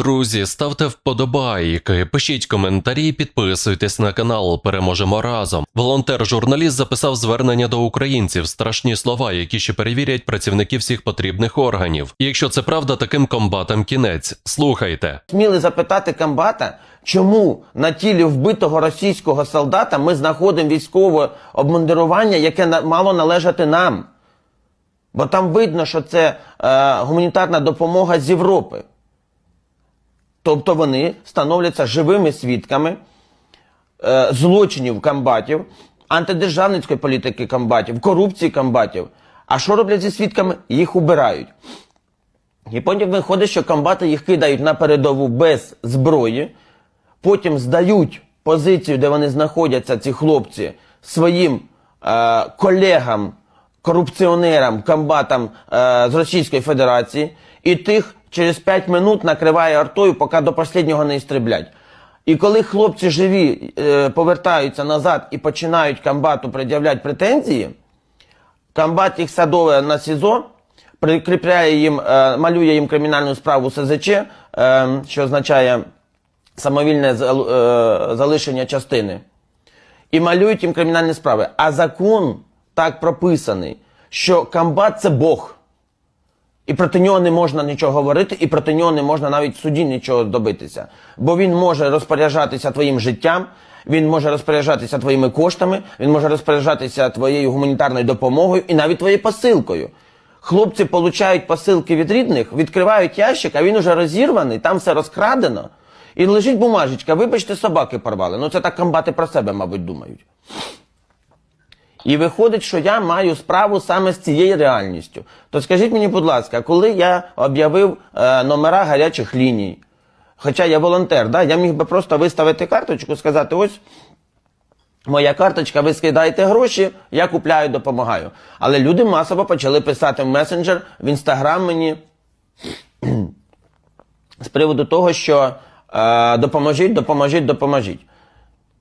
Друзі, ставте вподобайки, пишіть коментарі, підписуйтесь на канал. Переможемо разом. Волонтер-журналіст записав звернення до українців, страшні слова, які ще перевірять працівники всіх потрібних органів. І якщо це правда, таким комбатам кінець. Слухайте. Сміли запитати комбата, чому на тілі вбитого російського солдата ми знаходимо військове обмундирування, яке мало належати нам. Бо там видно, що це е, гуманітарна допомога з Європи. Тобто вони становляться живими свідками е, злочинів комбатів, антидержавницької політики комбатів, корупції комбатів. А що роблять зі свідками? Їх убирають. І потім виходить, що комбати їх кидають на передову без зброї, потім здають позицію, де вони знаходяться, ці хлопці, своїм е, колегам, корупціонерам, комбатам е, з Російської Федерації, і тих через 5 минут накриває артою, поки до останнього не істреблять. І коли хлопці живі е, повертаються назад і починають комбату пред'являти претензії, комбат їх садове на СІЗО, прикріпляє їм, е, малює їм кримінальну справу СЗЧ, е, що означає самовільне зал- е, залишення частини. І малюють їм кримінальні справи. А закон так прописаний, що комбат це Бог. І проти нього не можна нічого говорити, і проти нього не можна навіть в суді нічого добитися. Бо він може розпоряджатися твоїм життям, він може розпоряджатися твоїми коштами, він може розпоряджатися твоєю гуманітарною допомогою і навіть твоєю посилкою. Хлопці получають посилки від рідних, відкривають ящик, а він уже розірваний, там все розкрадено. І лежить бумажечка, вибачте, собаки порвали. Ну це так комбати про себе, мабуть, думають. І виходить, що я маю справу саме з цією реальністю. То скажіть мені, будь ласка, коли я об'явив е, номера гарячих ліній, хоча я волонтер, да, я міг би просто виставити карточку, сказати, ось моя карточка, ви скидаєте гроші, я купляю, допомагаю. Але люди масово почали писати в месенджер, в інстаграм мені з приводу того, що е, допоможіть, допоможіть, допоможіть.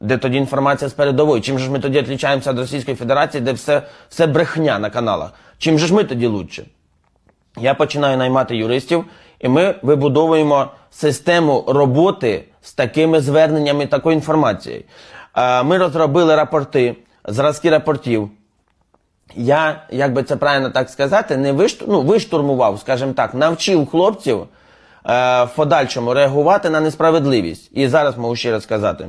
Де тоді інформація з передової? Чим же ж ми тоді відрізняємося від Російської Федерації, де все, все брехня на каналах? Чим же ж ми тоді лучше? Я починаю наймати юристів, і ми вибудовуємо систему роботи з такими зверненнями, такою інформацією. Е, Ми розробили рапорти, зразки рапортів. Я, як би це правильно так сказати, не вишту, ну, виштурмував, скажімо так, навчив хлопців е, в подальшому реагувати на несправедливість. І зараз можу ще раз сказати.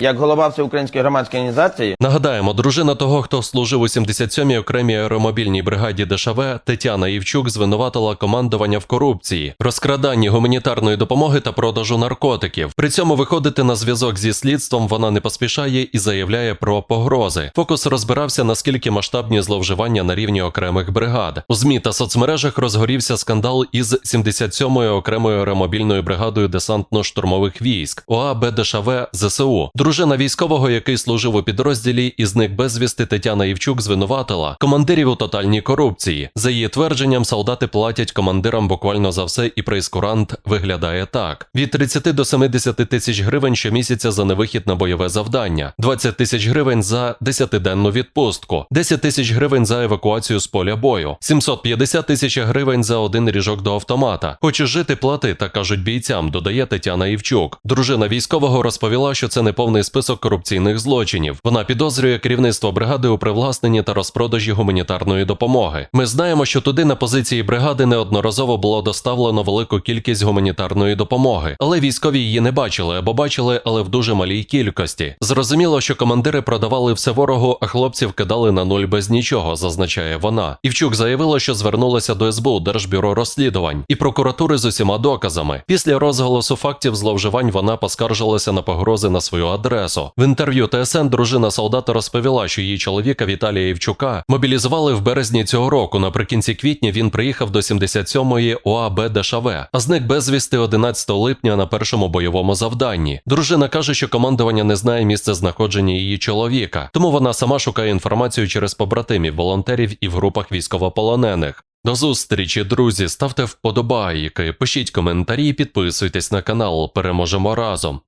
як голова Всеукраїнської громадської організації, Нагадаємо, дружина того, хто служив у 77-й окремій аеромобільній бригаді ДШВ, Тетяна Євчук звинуватила командування в корупції, розкраданні гуманітарної допомоги та продажу наркотиків. При цьому виходити на зв'язок зі слідством вона не поспішає і заявляє про погрози. Фокус розбирався наскільки масштабні зловживання на рівні окремих бригад. У змі та соцмережах розгорівся скандал із 77-ю окремою аеромобільною бригадою десантно-штурмових військ ОАБ ДШВ ЗСУ. Дружина військового, який служив у підрозділі і зник безвісти Тетяна Євчук звинуватила командирів у тотальній корупції. За її твердженням, солдати платять командирам буквально за все, і прейскурант виглядає так: від 30 до 70 тисяч гривень щомісяця за невихід на бойове завдання, 20 тисяч гривень за 10-денну відпустку, 10 тисяч гривень за евакуацію з поля бою, 750 тисяч гривень за один ріжок до автомата. Хочеш жити, плати, та кажуть бійцям, додає Тетяна Євчук. Дружина військового розповіла, що це не повний список корупційних злочинів. Вона підозрює керівництво бригади у привласненні та розпродажі гуманітарної допомоги. Ми знаємо, що туди на позиції бригади неодноразово було доставлено велику кількість гуманітарної допомоги, але військові її не бачили або бачили, але в дуже малій кількості. Зрозуміло, що командири продавали все ворогу, а хлопців кидали на нуль без нічого, зазначає вона. Івчук заявила, що звернулася до СБУ Держбюро розслідувань і прокуратури з усіма доказами. Після розголосу фактів зловживань вона поскаржилася на погрози на свою адресу. В інтерв'ю ТСН дружина солдата розповіла, що її чоловіка Віталія Івчука мобілізували в березні цього року. Наприкінці квітня він приїхав до 77-ї ОАБ ДШВ, а зник безвісти 11 липня на першому бойовому завданні. Дружина каже, що командування не знає місце знаходження її чоловіка, тому вона сама шукає інформацію через побратимів, волонтерів і в групах військовополонених. До зустрічі, друзі. Ставте вподобайки, пишіть коментарі, підписуйтесь на канал. Переможемо разом.